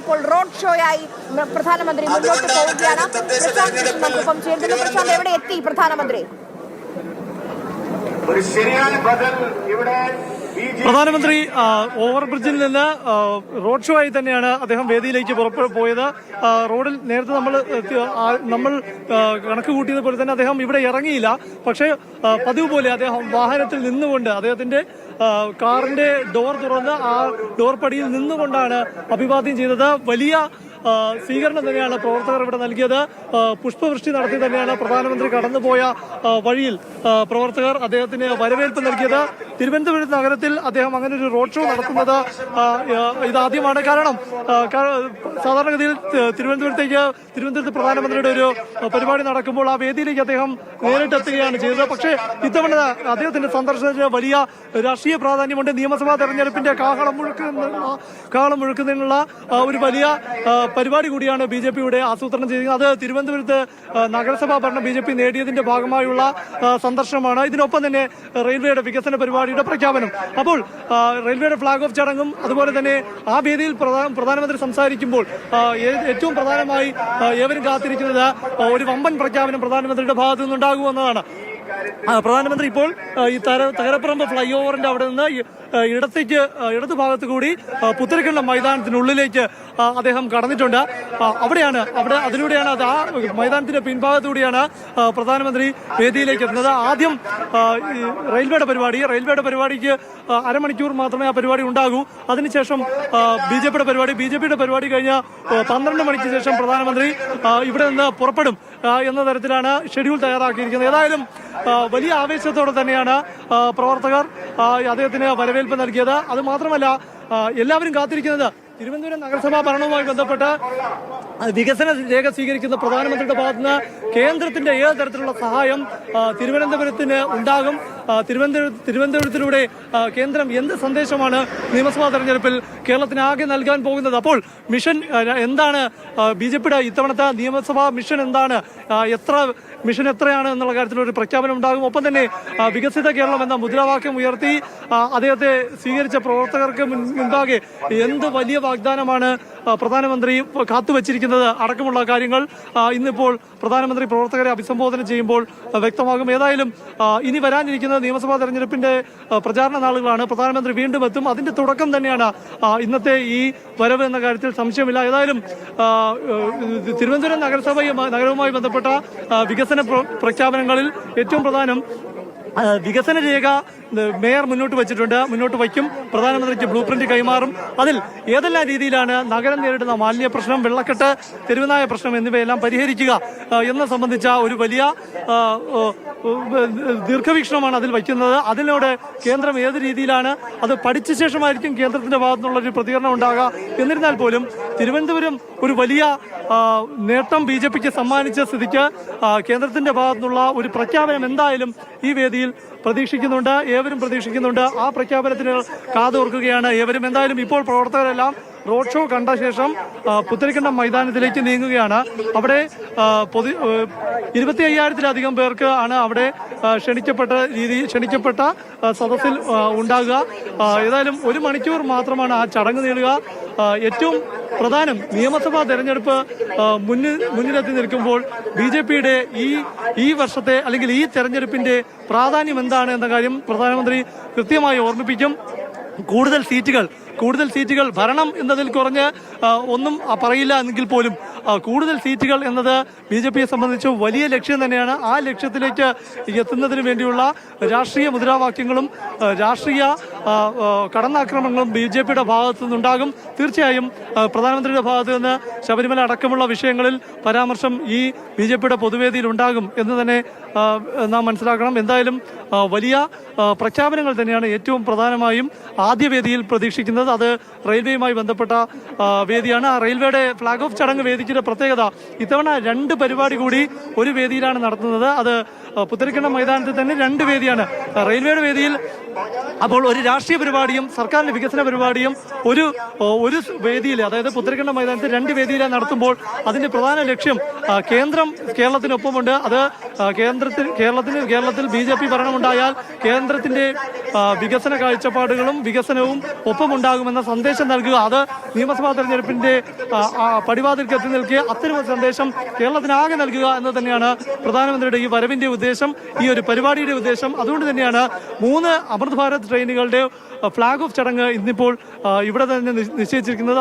ഇപ്പോൾ റോഡ് ഷോയായി ആയി പ്രധാനമന്ത്രി മുന്നോട്ട് പോവുകയാണ്. പ്രശാന്ത് കൃഷ്ണൻ നമുക്കൊപ്പം ചേരുന്നു പ്രശാന്ത് എവിടെ എത്തി പ്രധാനമന്ത്രി? ഒരു ശരിയായ ബദൽ ഇവിടെ പ്രധാനമന്ത്രി ഓവർ ഓവർബ്രിഡ്ജിൽ നിന്ന് റോഡ് ഷോ ആയി തന്നെയാണ് അദ്ദേഹം വേദിയിലേക്ക് പുറപ്പെട്ടു പോയത്. റോഡിൽ നേരത്തെ നമ്മൾ നമ്മൾ കണക്ക് കൂട്ടിയത് പോലെ തന്നെ അദ്ദേഹം ഇവിടെ ഇറങ്ങിയില്ല. പക്ഷേ പതിവ് പോലെ അദ്ദേഹം വാഹനത്തിൽ നിന്നുകൊണ്ട് അദ്ദേഹത്തിന്റെ കാറിന്റെ ഡോർ തുറന്ന് ആ ഡോർ പടിയിൽ നിന്നുകൊണ്ടാണ് അഭിവാദ്യം ചെയ്തത്. വലിയ സ്വീകരണം തന്നെയാണ് പ്രവർത്തകർ ഇവിടെ നൽകിയത്. പുഷ്പവൃഷ്ടി നടത്തി തന്നെയാണ് പ്രധാനമന്ത്രി കടന്നുപോയ വഴിയിൽ പ്രവർത്തകർ അദ്ദേഹത്തിന് വരവേൽപ്പ് നൽകിയത്. തിരുവനന്തപുരം നഗരത്തിൽ അദ്ദേഹം അങ്ങനെ ഒരു റോഡ് ഷോ നടത്തുന്നത് ഇതാദ്യമാണ്. കാരണം സാധാരണഗതിയിൽ തിരുവനന്തപുരത്തേക്ക് തിരുവനന്തപുരത്ത് പ്രധാനമന്ത്രിയുടെ ഒരു പരിപാടി നടക്കുമ്പോൾ ആ വേദിയിലേക്ക് അദ്ദേഹം നേരിട്ടെത്തുകയാണ് ചെയ്തത്. പക്ഷേ ഇത്തവണ അദ്ദേഹത്തിന്റെ സന്ദർശനത്തിന് വലിയ രാഷ്ട്രീയ പ്രാധാന്യമുണ്ട്. നിയമസഭാ തെരഞ്ഞെടുപ്പിന്റെ കാഹളം മുഴുക്കുന്ന കാഹളം മുഴുക്കുന്നതിനുള്ള ഒരു വലിയ പരിപാടി കൂടിയാണ് ബി ജെ പിയുടെ ആസൂത്രണം ചെയ്തത് അത് തിരുവനന്തപുരത്ത് നഗരസഭാ ഭരണം ബി ജെ പി നേടിയതിന്റെ ഭാഗമായുള്ള സന്ദർശനമാണ്. ഇതിനൊപ്പം തന്നെ റെയിൽവേയുടെ വികസന പരിപാടിയുടെ പ്രഖ്യാപനം. അപ്പോൾ റെയിൽവേയുടെ ഫ്ളാഗ് ഓഫ് ചടങ്ങും അതുപോലെ തന്നെ ആ വേദിയിൽ പ്രധാ- പ്രധാനമന്ത്രി സംസാരിക്കുമ്പോൾ ഏറ്റവും പ്രധാനമായി ഏവരും കാത്തിരിക്കുന്നത് ഒരു വമ്പൻ പ്രഖ്യാപനം പ്രധാനമന്ത്രിയുടെ ഭാഗത്തു നിന്നുണ്ടാകുമെന്നതാണ്. പ്രധാനമന്ത്രി ഇപ്പോൾ ഈ തര- തകരപ്പറമ്പ് ഫ്ലൈ ഓവറിന്റെ അവിടെ നിന്ന് ഇടത്തേക്ക് ആ, ഇടതു ഭാഗത്ത് കൂടി ആ, പുത്തരിക്കണ്ടം മൈതാനത്തിനുള്ളിലേക്ക് അദ്ദേഹം കടന്നിട്ടുണ്ട്. അവിടെയാണ് അവിടെ അതിലൂടെയാണ് അത് ആ മൈതാനത്തിന്റെ പിൻഭാഗത്തൂടെയാണ് ആ, പ്രധാനമന്ത്രി വേദിയിലേക്ക് എത്തുന്നത്. ആദ്യം റെയിൽവേയുടെ പരിപാടി റെയിൽവേയുടെ പരിപാടിക്ക് ആ, അരമണിക്കൂർ മാത്രമേ ആ പരിപാടി ഉണ്ടാകൂ. അതിനുശേഷം ബി ജെ പിയുടെ പരിപാടി ബി ജെ പിയുടെ പരിപാടി കഴിഞ്ഞ ആ, പന്ത്രണ്ട് മണിക്ക് ശേഷം പ്രധാനമന്ത്രി ഇവിടെ നിന്ന് പുറപ്പെടും. ആ, എന്ന തരത്തിലാണ് ഷെഡ്യൂൾ തയ്യാറാക്കിയിരിക്കുന്നത്. ഏതായാലും വലിയ ആവേശത്തോടെ തന്നെയാണ് പ്രവർത്തകർ അദ്ദേഹത്തിന് വരവേൽപ്പ് നൽകിയത്. അത് മാത്രമല്ല എല്ലാവരും കാത്തിരിക്കുന്നത് തിരുവനന്തപുരം നഗരസഭാ ഭരണവുമായി ബന്ധപ്പെട്ട് വികസന രേഖ സ്വീകരിക്കുന്ന പ്രധാനമന്ത്രിയുടെ ഭാഗത്തുനിന്ന് കേന്ദ്രത്തിന്റെ ഏത് തരത്തിലുള്ള സഹായം തിരുവനന്തപുരത്തിന് ഉണ്ടാകും? തിരുവനന്തപുരം തിരുവനന്തപുരത്തിലൂടെ കേന്ദ്രം എന്ത് സന്ദേശമാണ് നിയമസഭാ തെരഞ്ഞെടുപ്പിൽ കേരളത്തിനാകെ നൽകാൻ പോകുന്നത്? അപ്പോൾ മിഷൻ എന്താണ് ബി ജെ പിയുടെ ഇത്തവണത്തെ നിയമസഭാ മിഷൻ എന്താണ്? എത്ര മിഷൻ എത്രയാണ് എന്നുള്ള കാര്യത്തിൽ ഒരു പ്രഖ്യാപനം ഉണ്ടാകും. ഒപ്പം തന്നെ വികസിത കേരളം എന്ന മുദ്രാവാക്യം ഉയർത്തി അദ്ദേഹത്തെ സ്വീകരിച്ച പ്രവർത്തകർക്ക് മുൻ- മുൻപാകെ എന്ത് വലിയ വാഗ്ദാനമാണ് പ്രധാനമന്ത്രി കാത്തുവച്ചിരിക്കുന്നത് അടക്കമുള്ള കാര്യങ്ങൾ ഇന്നിപ്പോൾ പ്രധാനമന്ത്രി പ്രവർത്തകരെ അഭിസംബോധന ചെയ്യുമ്പോൾ വ്യക്തമാകും. ഏതായാലും ഇനി ഇനി നിയമസഭാ തെരഞ്ഞെടുപ്പിന്റെ പ്രചാരണ നാളുകളാണ്. പ്രധാനമന്ത്രി വീണ്ടും എത്തും. അതിന്റെ തുടക്കം തന്നെയാണ് ഇന്നത്തെ ഈ വരവ് എന്ന കാര്യത്തിൽ സംശയമില്ല. ഏതായാലും തിരുവനന്തപുരം നഗരസഭ നഗരവുമായി ബന്ധപ്പെട്ട വികസന പ്രഖ്യാപനങ്ങളിൽ ഏറ്റവും പ്രധാനം വികസന രേഖ മേയർ മുന്നോട്ട് വെച്ചിട്ടുണ്ട്. മുന്നോട്ട് വയ്ക്കും. പ്രധാനമന്ത്രിക്ക് ബ്ലൂ പ്രിന്റ് കൈമാറും. അതിൽ ഏതെല്ലാം രീതിയിലാണ് നഗരം നേരിടുന്ന മാലിന്യ പ്രശ്നം വെള്ളക്കെട്ട് തെരുവുനായ പ്രശ്നം എന്നിവയെല്ലാം പരിഹരിക്കുക എന്ന സംബന്ധിച്ച ഒരു വലിയ ദീർഘവീക്ഷണമാണ് അതിൽ വയ്ക്കുന്നത്. അതിനോട് കേന്ദ്രം ഏത് രീതിയിലാണ് അത് പഠിച്ച ശേഷമായിരിക്കും കേന്ദ്രത്തിന്റെ ഭാഗത്തുനിന്നുള്ള ഒരു പ്രതികരണം ഉണ്ടാകുക? എന്നിരുന്നാൽ പോലും തിരുവനന്തപുരം ഒരു വലിയ നേട്ടം ബി ജെ പിക്ക് സമ്മാനിച്ച സ്ഥിതിക്ക് കേന്ദ്രത്തിന്റെ ഭാഗത്തുനിന്നുള്ള ഒരു പ്രഖ്യാപനം എന്തായാലും ഈ വേദിയിൽ പ്രതീക്ഷിക്കുന്നുണ്ട്. ഏവരും പ്രതീക്ഷിക്കുന്നുണ്ട്. ആ പ്രഖ്യാപനത്തിന് കാതോർക്കുകയാണ്. ഏവരും എന്തായാലും ഇപ്പോൾ പ്രവർത്തകരെല്ലാം റോഡ് ഷോ കണ്ട ശേഷം പുത്തരിക്കണ്ടം മൈതാനത്തിലേക്ക് നീങ്ങുകയാണ്. അവിടെ പൊതു ഇരുപത്തി അയ്യായിരത്തിലധികം പേർക്ക് ആണ് അവിടെ ക്ഷണിക്കപ്പെട്ട രീതി ക്ഷണിക്കപ്പെട്ട സദസ്സിൽ ഉണ്ടാകുക. ഏതായാലും ഒരു മണിക്കൂർ മാത്രമാണ് ആ ചടങ്ങ് നീളുക. ഏറ്റവും പ്രധാനം നിയമസഭാ തെരഞ്ഞെടുപ്പ് മുന്നിൽ മുന്നിലെത്തി നിൽക്കുമ്പോൾ ബി ജെ പിയുടെ ഈ ഈ വർഷത്തെ അല്ലെങ്കിൽ ഈ തെരഞ്ഞെടുപ്പിന്റെ പ്രാധാന്യം എന്താണ് എന്ന കാര്യം പ്രധാനമന്ത്രി കൃത്യമായി ഓർമ്മിപ്പിക്കും. കൂടുതൽ സീറ്റുകൾ കൂടുതൽ സീറ്റുകൾ ഭരണം എന്നതിൽ കുറഞ്ഞ് ഒന്നും പറയില്ല എങ്കിൽ പോലും കൂടുതൽ സീറ്റുകൾ എന്നത് ബി ജെ പിയെ സംബന്ധിച്ച് വലിയ ലക്ഷ്യം തന്നെയാണ്. ആ ലക്ഷ്യത്തിലേക്ക് എത്തുന്നതിന് വേണ്ടിയുള്ള രാഷ്ട്രീയ മുദ്രാവാക്യങ്ങളും രാഷ്ട്രീയ കടന്നാക്രമണങ്ങളും ബി ജെ പിയുടെ ഭാഗത്തു നിന്നുണ്ടാകും. തീർച്ചയായും പ്രധാനമന്ത്രിയുടെ ഭാഗത്തു നിന്ന് ശബരിമല അടക്കമുള്ള വിഷയങ്ങളിൽ പരാമർശം ഈ ബി ജെ പിയുടെ പൊതുവേദിയിൽ ഉണ്ടാകും എന്ന് തന്നെ നാം മനസ്സിലാക്കണം. എന്തായാലും വലിയ പ്രഖ്യാപനങ്ങൾ തന്നെയാണ് ഏറ്റവും പ്രധാനമായും ആദ്യ വേദിയിൽ പ്രതീക്ഷിക്കുന്നത് അത് റെയിൽവേയുമായി ബന്ധപ്പെട്ട വേദിയാണ്. ആ റെയിൽവേയുടെ ഫ്ലാഗ് ഓഫ് ചടങ്ങ് വേദിക്കുന്ന പ്രത്യേകത ഇത്തവണ രണ്ട് പരിപാടി കൂടി ഒരു വേദിയിലാണ് നടത്തുന്നത്. അത് പുത്തരിക്കണ്ണ മൈതാനത്തിൽ തന്നെ രണ്ട് വേദിയാണ്. റെയിൽവേയുടെ വേദിയിൽ അപ്പോൾ ഒരു രാഷ്ട്രീയ പരിപാടിയും സർക്കാരിന്റെ വികസന പരിപാടിയും ഒരു ഒരു വേദിയിൽ അതായത് പുത്തരിക്കണ്ട മൈതാനത്ത് രണ്ട് വേദിയിൽ നടത്തുമ്പോൾ അതിന്റെ പ്രധാന ലക്ഷ്യം കേന്ദ്രം കേരളത്തിനൊപ്പമുണ്ട്. അത് കേന്ദ്രത്തിൽ കേരളത്തിന് കേരളത്തിൽ ബി ജെ പി ഭരണമുണ്ടായാൽ കേന്ദ്രത്തിന്റെ വികസന കാഴ്ചപ്പാടുകളും വികസനവും ഒപ്പമുണ്ടാകുമെന്ന സന്ദേശം നൽകുക. അത് നിയമസഭാ തെരഞ്ഞെടുപ്പിന്റെ പടിവാതിൽക്ക് എത്തി നിൽക്കുക അത്തരം സന്ദേശം കേരളത്തിനാകെ നൽകുക എന്ന് തന്നെയാണ് പ്രധാനമന്ത്രിയുടെ ഈ വരവിന്റെ ഉദ്ദേശം ഈ ഒരു പരിപാടിയുടെ ഉദ്ദേശം. അതുകൊണ്ട് തന്നെയാണ് മൂന്ന് അമൃത് ഭാരത് ട്രെയിനുകളുടെ ഫ്ളാഗ് ഓഫ് ചടങ്ങ് ഇന്നിപ്പോൾ ഇവിടെ തന്നെ നിശ്ചയിച്ചിരിക്കുന്നത്.